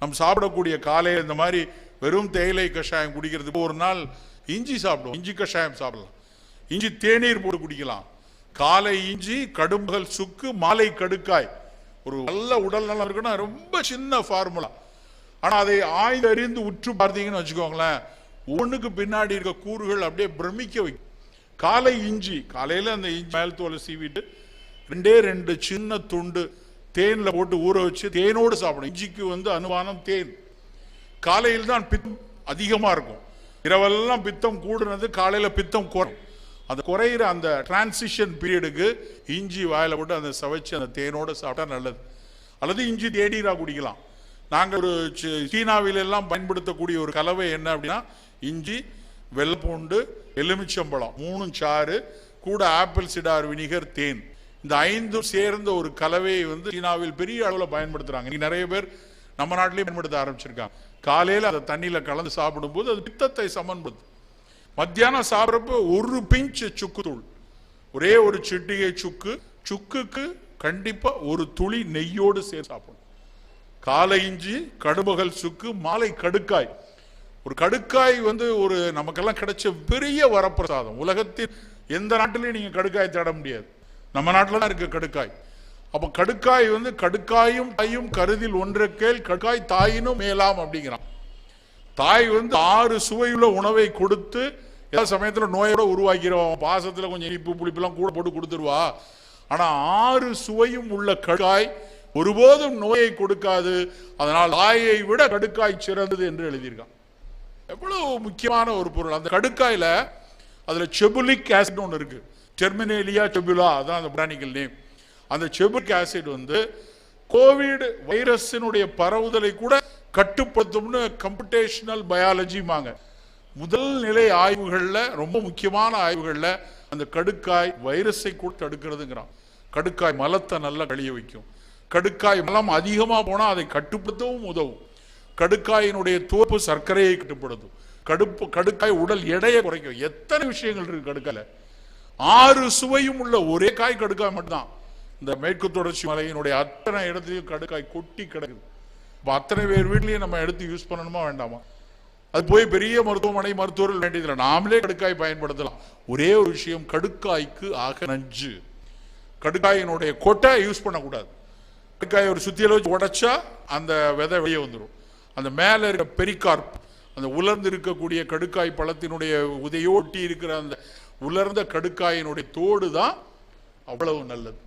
நம்ம சாப்பிடக்கூடிய காலையில் இந்த மாதிரி வெறும் தேயிலை கஷாயம் குடிக்கிறதுக்கு ஒரு நாள் இஞ்சி சாப்பிடுவோம். இஞ்சி கஷாயம் சாப்பிடலாம். இஞ்சி தேநீர் போட்டு குடிக்கலாம். காலை இஞ்சி கடும்பகல் சுக்கு மாலை கடுக்காய். ஒரு நல்ல உடல் நலம் இருக்குன்னா ரொம்ப சின்ன ஃபார்முலா ஆனால் அதை ஆய்ந்தறிந்து உற்று பார்த்தீங்கன்னு வச்சுக்கோங்களேன் ஒன்றுக்கு பின்னாடி இருக்க கூறுகள் அப்படியே பிரமிக்க வைக்கும். காலை இஞ்சி காலையில் அந்த இஞ்சி மேல் தோலை சீவிட்டு ரெண்டே ரெண்டு சின்ன துண்டு தேனில் போட்டு ஊற வச்சு தேனோடு சாப்பிடும் இஞ்சிக்கு வந்து அனுமானம் தேன். காலையில் தான் பித்தம் அதிகமாக இருக்கும். இரவெல்லாம் பித்தம் கூடுனது காலையில் பித்தம் குறையும் அந்த குறையிற அந்த டிரான்சிஷன் பீரியடுக்கு இஞ்சி வாயில் போட்டு அந்த சவைச்சு அந்த தேனோடு சாப்பிட்டா நல்லது. அல்லது இஞ்சி தேநீரா குடிக்கலாம். நாங்கள் ஒரு சீனாவிலெல்லாம் பயன்படுத்தக்கூடிய ஒரு கலவை என்ன அப்படின்னா இஞ்சி வெள்ளைப்பூண்டு எலுமிச்சம்பழம் மூணும் சாறு கூட ஆப்பிள் சிடார் வினிகர் தேன். இந்த ஐந்தும் சேர்ந்த ஒரு கலவையை வந்து சீனாவில் பெரிய அளவில் பயன்படுத்துறாங்க. இன்னைக்கு நிறைய பேர் நம்ம நாட்டிலேயே பயன்படுத்த ஆரம்பிச்சிருக்காங்க. காலையில் அதை தண்ணியில் கலந்து சாப்பிடும்போது அது பித்தத்தை சமன்படுத்தும். மத்தியானம் சாப்பிட்றப்ப ஒரு பிஞ்சு சுக்கு தூள். ஒரே ஒரு சிட்டிகை சுக்கு சுக்குக்கு கண்டிப்பாக ஒரு துளி நெய்யோடு சேர்த்து சாப்பிடணும். காலை இஞ்சி கடுமகள் சுக்கு மாலை கடுக்காய். ஒரு கடுக்காய் வந்து ஒரு நமக்கெல்லாம் கிடைச்ச பெரிய வரப்பிரசாதம். உலகத்தில் எந்த நாட்டிலையும் நீங்கள் கடுக்காய் தேட முடியாது. நம்ம நாட்டில் தான் இருக்கு கடுக்காய். அப்ப கடுக்காய் வந்து கடுக்காயும் தாயும் கருதில் ஒன்றை கேள் கடுக்காய் தாயினும் மேலாம் அப்படிங்கிறான். தாய் வந்து ஆறு சுவையுள்ள உணவை கொடுத்து எல்லா சமயத்துல நோயோட உருவாக்கிறோம். பாசத்துல கொஞ்சம் இனிப்பு புளிப்பெல்லாம் கூட போட்டு கொடுத்துருவா. ஆனா ஆறு சுவையும் உள்ள கடுக்காய் ஒருபோதும் நோயை கொடுக்காது. அதனால் தாயை விட கடுக்காய் சிறந்தது என்று எழுதியிருக்கான். எவ்வளவு முக்கியமான ஒரு பொருள். அந்த கடுக்காயில அதுல செபுலிக் ஆசிட் ஒன்று இருக்கு. டெர்மினேலியா செபுலா அதான் அந்த பொட்டானிக்கல் நேம் அந்த செபுரிக் ஆசிட் வந்து கோவிட் வைரஸினுடைய பரவுதலை கூட கட்டுப்படுத்தும்னு கம்ப்யூட்டேஷனல் பயாலஜிமாங்க முதல் நிலை ஆய்வுகளில் ரொம்ப முக்கியமான ஆய்வுகளில் அந்த கடுக்காய் வைரஸை கூட தடுக்கிறதுங்கிறான். கடுக்காய் மலத்தை நல்லா கழிய வைக்கும். கடுக்காய் மலம் அதிகமாக போனால் அதை கட்டுப்படுத்தவும் உதவும். கடுக்காயினுடைய தோப்பு சர்க்கரையை கட்டுப்படுத்தும். கடுப்பு கடுக்காய் உடல் எடையை குறைக்கும். எத்தனை விஷயங்கள் இருக்கு கடுக்காயில? ஆறு சுவையும் உள்ள ஒரே காய் கடுக்காய் மட்டும்தான். இந்த மேற்கு தொடர்ச்சி மலையினுடைய அத்தனை இடத்துலையும் கடுக்காய் கொட்டி கிடக்குது. இப்போ அத்தனை பேர் வீட்லையும் நம்ம எடுத்து யூஸ் பண்ணணுமா வேண்டாமா? அது போய் பெரிய மருத்துவமனை மருத்துவர்கள் வேண்டியதில்லை. நாமளே கடுக்காய் பயன்படுத்தலாம். ஒரே ஒரு விஷயம் கடுக்காய்க்கு ஆக நஞ்சு. கடுக்காயினுடைய கொட்டை யூஸ் பண்ணக்கூடாது. கடுக்காய் ஒரு சுத்தியில் வச்சு உடைச்சா அந்த விதை வெளியே வந்துடும் அந்த மேலே இருக்க பெரிகார்ப் அந்த உலர்ந்து இருக்கக்கூடிய கடுக்காய் பழத்தினுடைய உதையோட்டி இருக்கிற அந்த உலர்ந்த கடுக்காயினுடைய தோடு தான் அவ்வளவு நல்லது.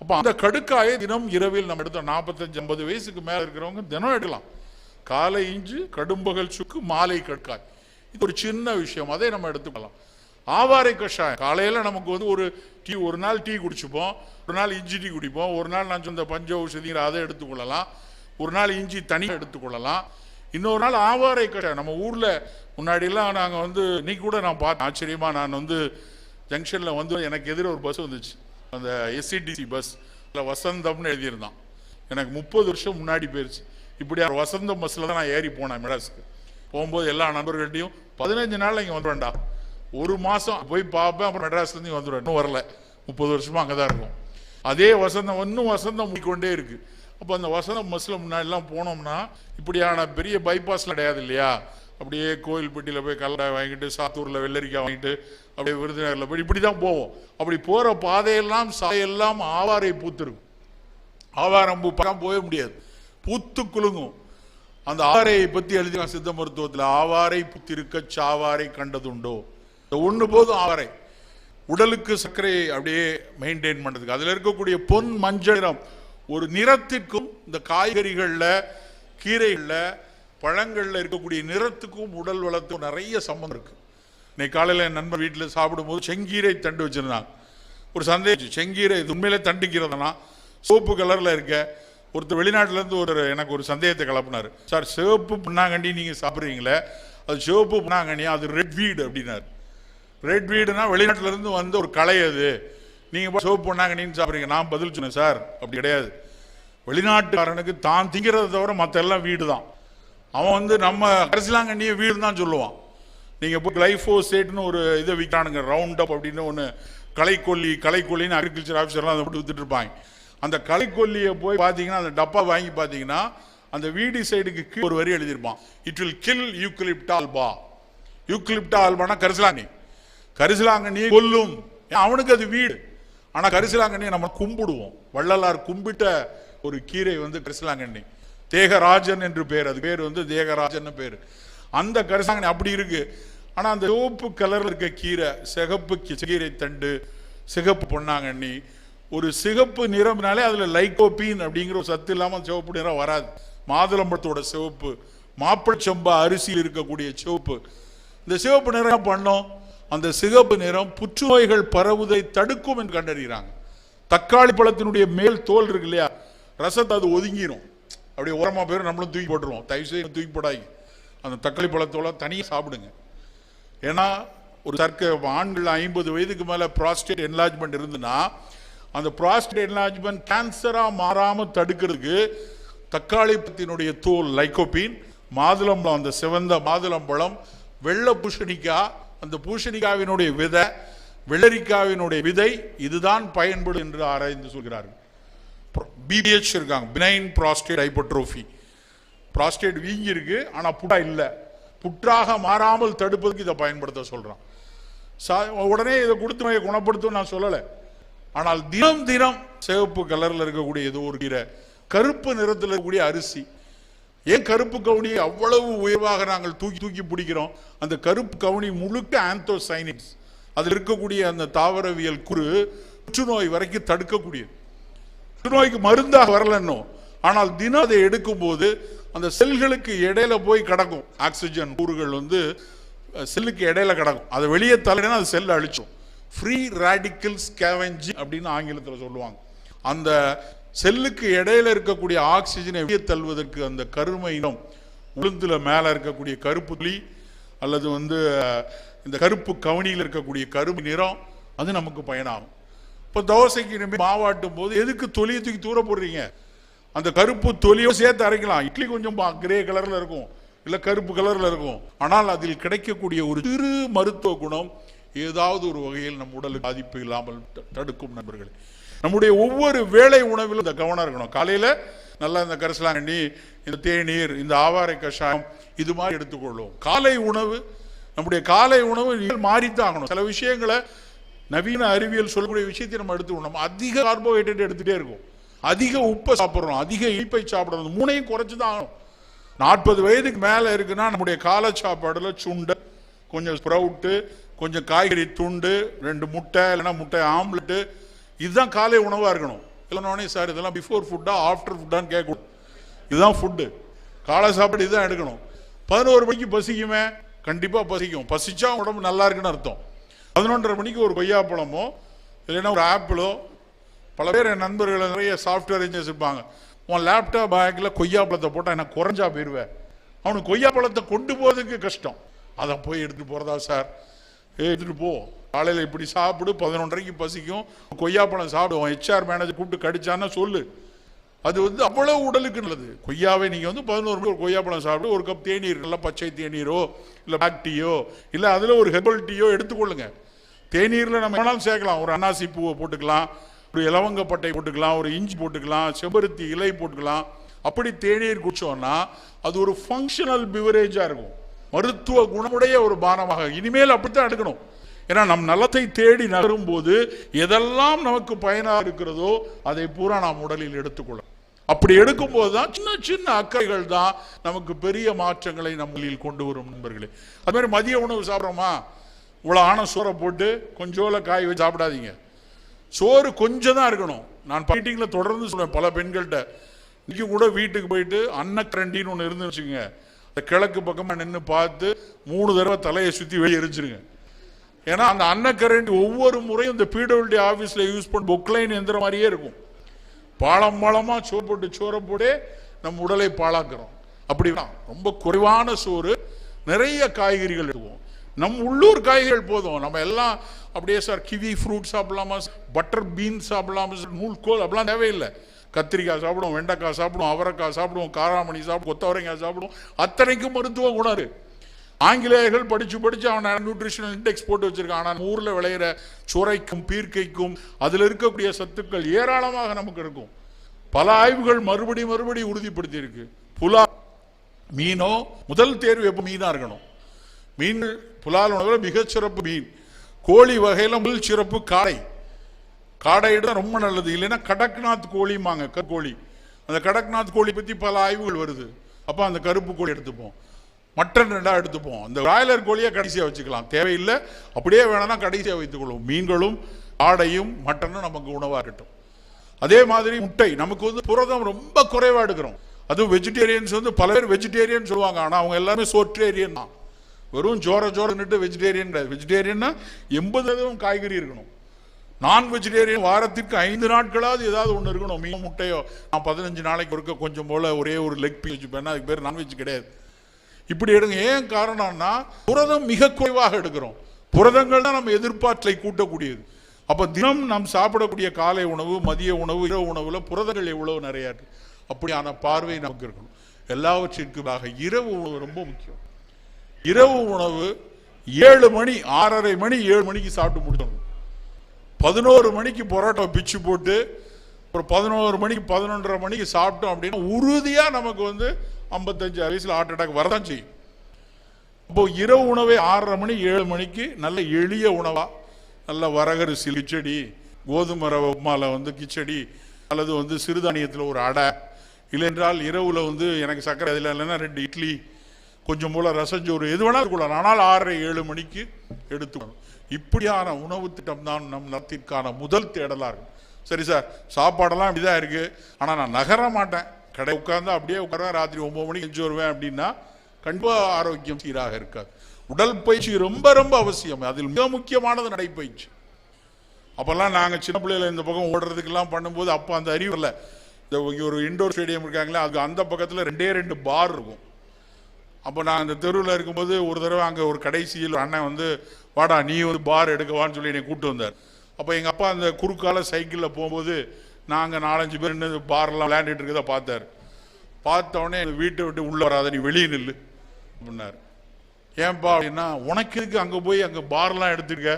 அப்போ அந்த கடுக்காயை தினம் இரவில் நம்ம எடுத்தோம் நாற்பத்தஞ்சு ஐம்பது வயசுக்கு மேலே இருக்கிறவங்க தினம் எடுக்கலாம். காலை இஞ்சு கடும்பகல் சுக்கு மாலை கடுக்காய். இது ஒரு சின்ன விஷயம் அதை நம்ம எடுத்துக்கலாம். ஆவாரை கஷாயம். காலையில் நமக்கு வந்து ஒரு டீ ஒரு நாள் டீ குடிச்சுப்போம் ஒரு நாள் இஞ்சி டீ குடிப்போம் ஒரு நாள் நான் சொந்த பஞ்ச ஔஷதிங்கிற அதை எடுத்துக்கொள்ளலாம் ஒரு நாள் இஞ்சி தனியாக எடுத்துக்கொள்ளலாம் இன்னொரு நாள் ஆவாரை கஷாயம். நம்ம ஊரில் முன்னாடிலாம் நாங்கள் வந்து நீ கூட நான் பார்த்தேன். ஆச்சரியமாக நான் வந்து ஜங்ஷனில் வந்து எனக்கு எதிர ஒரு பஸ் வந்துச்சு. அந்த எஸ்சிடிசி பஸ் இல்லை வசந்தம்னு எழுதியிருந்தான். எனக்கு முப்பது வருஷம் முன்னாடி போயிடுச்சு இப்படி வசந்தம் பஸ்ஸில் தான் நான் ஏறி போனேன் மெட்ராஸ்க்கு. போகும்போது எல்லா நண்பர்கள்ட்டையும் பதினஞ்சு நாளில் இங்கே வந்துடுவேன்டா ஒரு மாதம் போய் பார்ப்பேன் அப்புறம் மெட்ராஸ்லேருந்து வந்துடுவேன் இன்னும் வரல. முப்பது வருஷமாக அங்கே தான் இருக்கும். அதே வசந்தம் இன்னும் வசந்தம் மூடிக்கொண்டே இருக்குது அப்போ அந்த வசந்தம் பஸ்ஸில் முன்னாடிலாம் போனோம்னா இப்படியான பெரிய பைபாஸ் கிடையாது இல்லையா? அப்படியே கோயில்பட்டியில் போய் கல்லடாய் வாங்கிட்டு சாத்தூரில் வெள்ளரிக்காய் வாங்கிட்டு அப்படியே விருதுநகரில் போய் இப்படி தான் போவோம். அப்படி போகிற பாதையெல்லாம் சாலையெல்லாம் ஆவாரை பூத்திருக்கும். ஆவாரம் பூ பக்கம் போக முடியாது. பூத்து குலுங்கும். அந்த ஆவாரையை பற்றி எழுதிக்கலாம் சித்த மருத்துவத்தில் ஆவாரை புத்திருக்க சாவாரை கண்டதுண்டோ? இந்த ஒன்று போதும் ஆவாரை. உடலுக்கு சர்க்கரையை அப்படியே மெயின்டைன் பண்ணுறதுக்கு அதில் இருக்கக்கூடிய பொன் மஞ்சள் நிறம் ஒரு நிறத்திற்கும் இந்த காய்கறிகளில் கீரைகளில் பழங்களில் இருக்கக்கூடிய நிறத்துக்கும் உடல் வளத்துக்கும் நிறைய சம்மந்தம் இருக்கு. இன்னைக்கு காலையில் என் நண்பர் வீட்டில் சாப்பிடும்போது செங்கீரை தண்டு வச்சுருந்தாங்க ஒரு சந்தேகம் செங்கீரை இது உண்மையிலே தண்டுக்கிறதுனா சோப்பு கலரில் இருக்க ஒருத்தர் வெளிநாட்டிலேருந்து ஒரு எனக்கு ஒரு சந்தேகத்தை கிளப்பினாரு. சார் சிவப்பு புண்ணாங்கண்டி நீங்கள் சாப்பிட்றீங்களே அது சிவப்பு புண்ணாங்கண்ணி அது ரெட் வீடு அப்படின்னாரு. ரெட் வீடுனா வெளிநாட்டிலேருந்து வந்து வந்த ஒரு கலை அது. நீங்கள் சிவப்பு புண்ணாங்கண்ணின்னு சாப்பிட்றீங்க நான் பதில் சொன்னேன் சார். அப்படி கிடையாது. வெளிநாட்டுக்காரனுக்கு தான் திங்கிறத தவிர மற்ற எல்லாம் வீடு தான் அவன் வந்து நம்ம கரிசலாங்கண்ணியை வீடு தான் சொல்லுவான். நீங்க போய் கிளைஃபோசேட்னு ஒரு இதை விற்கிறானுங்க ரவுண்ட் அப் அப்படின்னு ஒன்று களைக்கொல்லி களைக்கொல்லின்னு அக்ரிகல்ச்சர் ஆஃபீஸர்லாம் அதை போட்டு வித்துட்டு இருப்பாங்க. அந்த களைக்கொல்லியை போய் பார்த்தீங்கன்னா அந்த டப்பா வாங்கி பார்த்தீங்கன்னா அந்த வீடி சைடுக்கு கீழே ஒரு வரி எழுதியிருப்பான். It will kill eclipta alba eclipta ஆல்பானா கரிசலாங்கண்ணி. கரிசலாங்கண்ணி கொல்லும். ஏன்? அவனுக்கு அது வீடு. ஆனால் கரிசலாங்கண்ணியை நம்ம கும்பிடுவோம். வள்ளலார் கும்பிட்ட ஒரு கீரை வந்து கரிசலாங்கண்ணி. தேகராஜன் என்று பேர். அது பேர் வந்து தேகராஜன் பேர். அந்த கரிசலாங்கண்ணி அப்படி இருக்கு. ஆனால் அந்த சிவப்பு கலரில் இருக்க கீரை சிகப்பு கீ- கீரை தண்டு சிகப்பு பொன்னாங்கண்ணி ஒரு சிகப்பு நிறம்னாலே அதில் லைகோபீன் அப்படிங்கிற ஒரு சத்து இல்லாமல் சிவப்பு நிறம் வராது. மாதுளம்பழத்தோட சிவப்பு மாப்பிளச்சம்பா அரிசியில் இருக்கக்கூடிய சிவப்பு. இந்த சிவப்பு நிறம் பண்ணோம்? அந்த சிகப்பு நிறம் புற்றுநோய்கள் பரவுதை தடுக்கும் என்று கண்டறிகிறாங்க. தக்காளி பழத்தினுடைய மேல் தோல் இருக்கு இல்லையா? ரசத்தை அது ஒதுங்கிடும் அப்படியே உரமாக போயிடும் நம்மளும் தூக்கி போட்டுருவோம். தயவு செய்து தூக்கி போடாங்க அந்த தக்காளி பழத்தோட தனியாக சாப்பிடுங்க. ஏன்னா ஒரு தற்க ஆண்கள் ஐம்பது வயதுக்கு மேலே ப்ராஸ்டேட் என்லாஜ்மெண்ட் இருந்துன்னா அந்த ப்ராஸ்டேட் என்லாஜ்மெண்ட் கேன்சராக மாறாமல் தடுக்கிறதுக்கு தக்காளி பத்தினுடைய தோல் லைகோபீன் மாதுளம்பழம் அந்த சிவந்த மாதுளம்பழம் வெள்ளை பூசணிக்காய் அந்த பூசணிக்காவினுடைய விதை வெள்ளரிக்காவினுடைய விதை இதுதான் பயன்படும் என்று ஆராய்ந்து சொல்கிறார்கள். பிபிஹெச் இருக்காங்க. பினைன் ப்ராஸ்டேட் ஹைப்பர்ட்ரோஃபி ப்ராஸ்டேட் வீங்கியிருக்கு ஆனால் புட்டா இல்லை. புற்றாக மாறாமல் தடுப்பதற்கு இதை பயன்படுத்த சொல்கிறான் சா- உடனே இதை கொடுத்து நோயை குணப்படுத்தும் நான் சொல்லலை. ஆனால் தினம் தினம் சிவப்பு கலரில் இருக்கக்கூடிய ஏதோ ஒரு கீரை கருப்பு நிறத்தில் இருக்கக்கூடிய அரிசி. ஏன் கருப்பு கவுனியை அவ்வளவு உயர்வாக நாங்கள் தூக்கி தூக்கி பிடிக்கிறோம்? அந்த கருப்பு கவுனி முழுக்க ஆந்தோசைனிக்ஸ் அதில் இருக்கக்கூடிய அந்த தாவரவியல் குறு புற்றுநோய் வரைக்கும் தடுக்கக்கூடியது. புற்றுநோய்க்கு மருந்தாக வரலன்னோ ஆனால் தினம் அதை எடுக்கும்போது அந்த செல்களுக்கு இடையில போய் கிடக்கும். ஆக்சிஜன் கூறுகள் வந்து செல்லுக்கு இடையில கிடக்கும். அதை வெளியே தள்ளினா அது செல் அழிச்சோம் ஃப்ரீ ரேடிக்கல் ஸ்கேவெஞ்சி அப்படின்னு ஆங்கிலத்தில் சொல்லுவாங்க. அந்த செல்லுக்கு இடையில இருக்கக்கூடிய ஆக்சிஜனை வெளியே தள்ளுவதற்கு அந்த கருமை இனம் உளுந்துல மேலே இருக்கக்கூடிய கருப்பு துளி அல்லது வந்து இந்த கருப்பு கவனியில் இருக்கக்கூடிய கரும்பு நிறம் அது நமக்கு பயனாகும். இப்போ தோசைக்கு நம்ம மாவாட்டும் போது எதுக்கு தொலியை தூக்கி தூர போடுறீங்க? அந்த கருப்பு தொலியும் சேர்த்து அரைக்கலாம். இட்லி கொஞ்சம் கிரே கலரில் இருக்கும். இல்லை கருப்பு கலரில் இருக்கும். ஆனால் அதில் கிடைக்கக்கூடிய ஒரு சிறு மருத்துவ குணம் ஏதாவது ஒரு வகையில் நம் உடலுக்கு பாதிப்பு இல்லாமல் தடுக்கும் நண்பர்களே. நம்முடைய ஒவ்வொரு வேலை உணவிலும் இந்த கவனம் இருக்கணும். காலையில் நல்லா இந்த கரிசலாங்கண்ணி இந்த தேநீர் இந்த ஆவாரை கஷாயம் இது மாதிரி எடுத்துக்கொள்ளும் காலை உணவு நம்முடைய காலை உணவு மாறித்தான் ஆகணும். சில விஷயங்களை நவீன அறிவியல் சொல்லக்கூடிய விஷயத்தை நம்ம எடுத்துக்கணும் நம்ம அதிக கார்போஹைட்ரேட் எடுத்துகிட்டே இருக்கும். அதிக உப்பை சாப்பிட்றோம். அதிக இனிப்பை சாப்பிட்றோம் மூணையும் குறைச்சி தான் ஆகணும். நாற்பது வயதுக்கு மேலே இருக்குன்னா நம்முடைய காலை சாப்பாடில் சுண்டை கொஞ்சம் ஸ்ப்ரவுட்டு கொஞ்சம் காய்கறி துண்டு ரெண்டு முட்டை இல்லைன்னா முட்டை ஆம்லெட்டு. இதுதான் காலை உணவாக இருக்கணும். இல்லைனோடனே சார் இதெல்லாம் பிஃபோர் ஃபுட்டா ஆஃப்டர் ஃபுட்டான்னு கேட்கணும். இதுதான் ஃபுட்டு காலை சாப்பாடு இதுதான் எடுக்கணும். பதினோரு மணிக்கு பசிக்குமே? கண்டிப்பாக பசிக்கும். பசிச்சா உடம்பு நல்லா இருக்குன்னு அர்த்தம். பதினொன்றரை மணிக்கு ஒரு கொய்யாப்பழமோ இல்லைன்னா ஒரு ஆப்பிளோ பல பேர் என் நண்பர்கள் நிறைய சாஃப்ட்வேர் இன்ஜினியர்ஸ் இருப்பாங்க. உன் லேப்டாப் பேக்கில் கொய்யாப்பழத்தை போட்டால் எனக்கு குறைஞ்சா போயிடுவேன் அவனுக்கு கொய்யாப்பழத்தை கொண்டு போகிறதுக்கு கஷ்டம். அதை போய் எடுத்துகிட்டு போகிறதா சார்? ஏ எடுத்துகிட்டு போ. காலையில் இப்படி சாப்பிடு பதினொன்றரைக்கு பசிக்கும். கொய்யாப்பழம் சாப்பிடுவோம் ஹெச்ஆர் மேனேஜர் கூப்பிட்டு கடிச்சான்னா சொல்லு. அது வந்து அவ்வளவு உடலுக்கு நல்லது. கொய்யாவை நீங்க வந்து பதினோரு மணி ஒரு கொய்யாப்பழம் சாப்பிட்டு ஒரு கப் தேநீர் நல்லா பச்சை தேநீரோ இல்ல பிளாக் டீயோ இல்ல அதுல ஒரு ஹெர்பல் டீயோ எடுத்துக்கொள்ளுங்க. தேநீர்ல நம்ம வேணாலும் சேர்க்கலாம். ஒரு அன்னாசி பூவை போட்டுக்கலாம் ஒரு இலவங்க பட்டை போட்டுக்கலாம் ஒரு இஞ்சி போட்டுக்கலாம் செம்பருத்தி இலை போட்டுக்கலாம். அப்படி தேநீர் குடிச்சோம்னா அது ஒரு ஃபங்க்ஷனல் பிவரேஜா இருக்கும். மருத்துவ குணமுடைய ஒரு பானமாக. இனிமேல் அப்படித்தான் எடுக்கணும். ஏன்னா நம் நலத்தை தேடி நகரும் போது எதெல்லாம் நமக்கு பயனாக இருக்கிறதோ அதை பூரா நாம் உடலில் எடுத்துக்கொள்ளலாம் அப்படி எடுக்கும்போது தான் சின்ன சின்ன அக்கறைகள் தான் நமக்கு பெரிய மாற்றங்களை நம்மளில் கொண்டு வரும் நண்பர்களே. அது மாதிரி மதிய உணவு சாப்பிட்றோமா? இவ்வளோ ஆன சோறை போட்டு கொஞ்சோல காய் வச்சு சாப்பிடாதீங்க. சோறு கொஞ்சம் தான் இருக்கணும். நான் மீட்டிங்கில் தொடர்ந்து சொல்லுவேன் பல பெண்கள்கிட்ட. இன்னைக்கு கூட வீட்டுக்கு போயிட்டு அன்னக்கரண்டின்னு ஒன்று இருந்து வச்சுக்கோங்க அந்த கிழக்கு பக்கமாக நின்று பார்த்து மூணு தடவை தலையை சுற்றி வெளியே எரிஞ்சிருங்க. ஏன்னா அந்த அன்னக்கரண்டி ஒவ்வொரு முறையும் இந்த பிடபிள்யூடி ஆஃபீஸில் யூஸ் பண்ண பொக்லைன் எந்திர மாதிரியே இருக்கும். பாலம் பாலமா சோறு போட்டு சோறை போட்டு நம்ம உடலை பாழாக்குறோம். அப்படிதான் ரொம்ப குறைவான சோறு நிறைய காய்கறிகள் எடுவோம் நம் உள்ளூர் காய்கறிகள் போதும். நம்ம எல்லாம் அப்படியே சார் கிவி ஃப்ரூட் சாப்பிடலாமா? பட்டர் பீன் சாப்பிடலாமா? சார் நூல்கோல் அப்படிலாம் தேவையில்லை. கத்திரிக்காய் சாப்பிடுவோம் வெண்டைக்காய் சாப்பிடுவோம் அவரைக்காய் சாப்பிடுவோம் காராமணி சாப்பிடுவோம் கொத்தவரைக்காய் சாப்பிடுவோம். அத்தனைக்கும் மருத்துவ குணம் ஆங்கிலேயர்கள் படிச்சு படிச்சு அவன் நியூட்ரிஷனல் இண்டெக்ஸ் போட்டு வச்சிருக்கான் ஆனால் ஊரில் விளையிற சுரைக்கும் பீர்க்கைக்கும் அதில் இருக்கக்கூடிய சத்துக்கள் ஏராளமாக நமக்கு இருக்கும். பல ஆய்வுகள் மறுபடி மறுபடி உறுதிப்படுத்தியிருக்கு. புலா மீனோ முதல் தேர்வு எப்போ மீனாக இருக்கணும்? மீன் புலால் உணவில் மிகச்சிறப்பு மீன். கோழி வகையில் முதல் சிறப்பு காடை. காடையிட ரொம்ப நல்லது. இல்லைன்னா கடக்நாத் கோழிம்பாங்க கருக்கோழி அந்த கடக்நாத் கோழி பற்றி பல ஆய்வுகள் வருது. அப்போ அந்த கருப்பு கோழி எடுத்துப்போம். மட்டன் ரெண்டாக எடுத்துப்போம். அந்த பிராய்லர் கோழியை கடைசியாக வச்சுக்கலாம். தேவையில்லை. அப்படியே வேணும்னா கடைசியாக வைத்துக்கொள்வோம். மீன்களும் ஆடையும் மட்டனும் நமக்கு உணவாக இருக்கட்டும். அதே மாதிரி முட்டை. நமக்கு வந்து புரதம் ரொம்ப குறைவாக எடுக்கிறோம். அதுவும் வெஜிடேரியன்ஸ் வந்து பல பேர் வெஜிடேரியன் சொல்லுவாங்க. ஆனால் அவங்க எல்லாமே சோற்றேரியன் தான். வெறும் ஜோர ஜோரன்னுட்டு வெஜிடேரியன் கிடையாது. வெஜிடேரியன்னா எண்பது சதவீதம் காய்கறி இருக்கணும். நான் வெஜிடேரியன் வாரத்திற்கு ஐந்து நாட்களாவது ஏதாவது ஒன்று இருக்கணும். மீன் முட்டையோ நான் பதினஞ்சு நாளைக்கு ஒருக்க கொஞ்சம் போல ஒரே ஒரு லெக் பீஸ் வச்சுப்பேன்னா அதுக்கு பேர் நான்வெஜ் கிடையாது. இப்படி எடுங்க. ஏன் காரணம்னா புரதம் மிக குறைவாக எடுக்கிறோம். புரதங்கள் தான் நம்ம எதிர்பார்த்தலை கூட்டக்கூடியது. அப்போ தினம் நாம் சாப்பிடக்கூடிய காலை உணவு மதிய உணவு இரவு உணவில் புரதங்கள் எவ்வளவு நிறையா இருக்கு. அப்படியான பார்வை நமக்கு இருக்கணும். எல்லாவற்றிற்குமாக இரவு உணவு ரொம்ப முக்கியம். இரவு உணவு ஏழு மணி ஆறரை மணி ஏழு மணிக்கு சாப்பிட்டு முடிச்சிடணும். பதினோரு மணிக்கு பரோட்டா பிச்சு போட்டு ஒரு பதினோரு மணிக்கு பதினொன்றரை மணிக்கு சாப்பிட்டோம் அப்படின்னா உறுதியாக நமக்கு வந்து ஐம்பத்தஞ்சு வயசில் ஹார்ட் அட்டாக் வரதான் செய்யும். அப்போ இரவு உணவை ஆறரை மணி ஏழு மணிக்கு நல்ல எளிய உணவாக நல்ல வரகரிசி கிச்சடி கோதுமை ரவை உப்மாவில் வந்து கிச்சடி அல்லது வந்து சிறுதானியத்தில் ஒரு அடை. இல்லைன்றால் இரவில் வந்து எனக்கு சக்கரை அதில் இல்லைன்னா ரெண்டு இட்லி கொஞ்சம் போல் ரசஞ்சோறு எது வேணால் இருக்கலாம் ஆனால் ஆறரை ஏழு மணிக்கு எடுத்துக்கணும் இப்படியான உணவு திட்டம் தான் நம் நலத்திற்கான முதல் தேடலாக இருக்கும். சரி சார் சாப்பாடெல்லாம் இப்படிதான் இருக்குது ஆனால் நான் நகர மாட்டேன். கடை உட்காந்து அப்படியே உட்காருவேன். ராத்திரி ஒம்பது மணிக்கு எஞ்சி வருவேன் அப்படின்னா கண்டிப்பாக ஆரோக்கியம் சீராக இருக்காது. உடல் பயிற்சி ரொம்ப ரொம்ப அவசியம். அதில் மிக முக்கியமானது நடைப்பயிற்சி அப்போல்லாம் நாங்கள் சின்ன பிள்ளையில இந்த பக்கம் ஓடுறதுக்கெல்லாம் பண்ணும்போது அப்போ அந்த அறிவு இல்லை இந்த ஒரு இண்டோர் ஸ்டேடியம் இருக்காங்களே அது அந்த பக்கத்தில் ரெண்டே ரெண்டு பார் இருக்கும். அப்போ நான் அந்த தெருவில் இருக்கும்போது ஒரு தடவை அங்கே ஒரு கடைசியில் அண்ணன் வந்து வாடா நீ வந்து பார் எடுக்கவான்னு சொல்லி என்னை கூப்பிட்டு வந்தார். அப்போ எங்கள் அப்பா அந்த குறுக்கால சைக்கிளில் போகும்போது நாங்கள் நாலஞ்சு பேர் நின்று பார்லாம் விளையாண்டுட்டு இருக்கதை பார்த்தாரு. பார்த்தோடனே எங்கள் வீட்டை விட்டு உள்ளே வராத நீ வெளியே நில்லு அப்படின்னார். ஏன்பா அப்படின்னா உனக்கு எதுக்கு அங்கே போய் அங்கே பார்லாம் எடுத்துருக்க?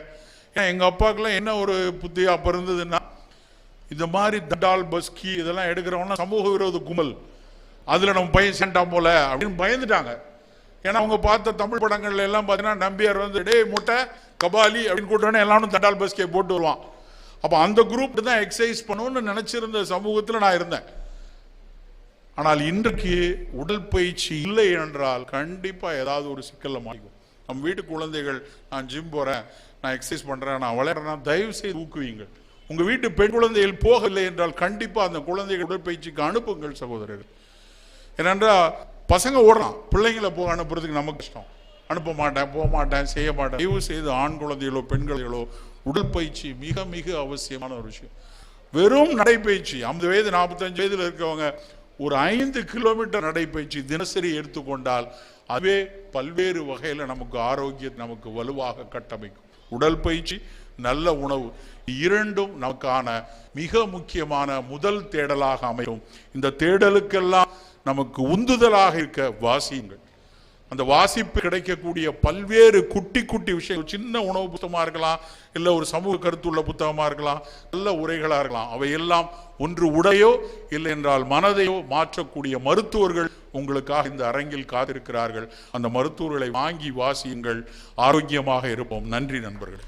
ஏன்னா எங்கள் அப்பாவுக்குலாம் என்ன ஒரு புத்தி அப்போ இருந்ததுன்னா இந்த மாதிரி தண்டால் பஸ்கி இதெல்லாம் எடுக்கிறவங்களாம் சமூக விரோத கும்பல். அதில் நம்ம பையன் சேண்டாம் போல அப்படின்னு பயந்துட்டாங்க. ஏன்னா அவங்க பார்த்த தமிழ் படங்கள்ல எல்லாம் பார்த்தீங்கன்னா நம்பியார் வந்து டே முட்டை கபாலி அப்படின்னு கூட்டோன்னே எல்லாரும் தண்டால் பஸ்கே போட்டு வருவான். அப்போ அந்த குரூப் தான் எக்ஸசைஸ் பண்ணணும்னு நினைச்சிருந்த சமூகத்தில் நான் இருந்தேன். ஆனால் இன்றைக்கு உடற்பயிற்சி இல்லை என்றால் கண்டிப்பாக ஏதாவது ஒரு சிக்கலில் மாட்டிக்கும் நம்ம வீட்டு குழந்தைகள் நான் ஜிம் போகிறேன் நான் எக்ஸசைஸ் பண்ணுறேன் நான் விளையாடுறேன் தயவு செய்து ஊக்குவீங்கள் உங்கள் வீட்டு பெண் குழந்தைகள் போகவில்லை என்றால் கண்டிப்பாக அந்த குழந்தைகள் உடற்பயிற்சிக்கு அனுப்புங்கள் சகோதரர்கள். ஏனென்றால் பசங்க ஓடுறான் பிள்ளைங்களை போக அனுப்புறதுக்கு நமக்கு கஷ்டம். அனுப்ப மாட்டேன் போக மாட்டேன் செய்ய மாட்டேன். தயவு செய்து ஆண் குழந்தைகளோ பெண்களோ உடற்பயிற்சி மிக மிக அவசியமான ஒரு விஷயம். வெறும் நடைப்பயிற்சி ஐம்பது வயது நாற்பத்தஞ்சு வயதில் இருக்கவங்க ஒரு ஐந்து கிலோமீட்டர் நடைப்பயிற்சி தினசரி எடுத்துக்கொண்டால் அதுவே பல்வேறு வகையில் நமக்கு ஆரோக்கியம் நமக்கு வலுவாக கட்டமைக்கும். உடல் பயிற்சி நல்ல உணவு இரண்டும் நமக்கான மிக முக்கியமான முதல் தேடலாக அமையும். இந்த தேடலுக்கெல்லாம் நமக்கு உந்துதலாக இருக்க வாசியுங்கள். அந்த வாசிப்பு கிடைக்கக்கூடிய பல்வேறு குட்டி குட்டி விஷயங்கள் சின்ன உணவு புத்தகமாக இருக்கலாம் இல்லை ஒரு சமூக கருத்துள்ள புத்தகமாக இருக்கலாம் நல்ல உரைகளாக இருக்கலாம் அவையெல்லாம் ஒன்று உடையோ இல்லை என்றால் மனதையோ மாற்றக்கூடிய மருத்துவர்கள் உங்களுக்காக இந்த அரங்கில் காத்திருக்கிறார்கள். அந்த மருத்துவர்களை வாங்கி வாசியுங்கள். ஆரோக்கியமாக இருப்போம். நன்றி நண்பர்கள்.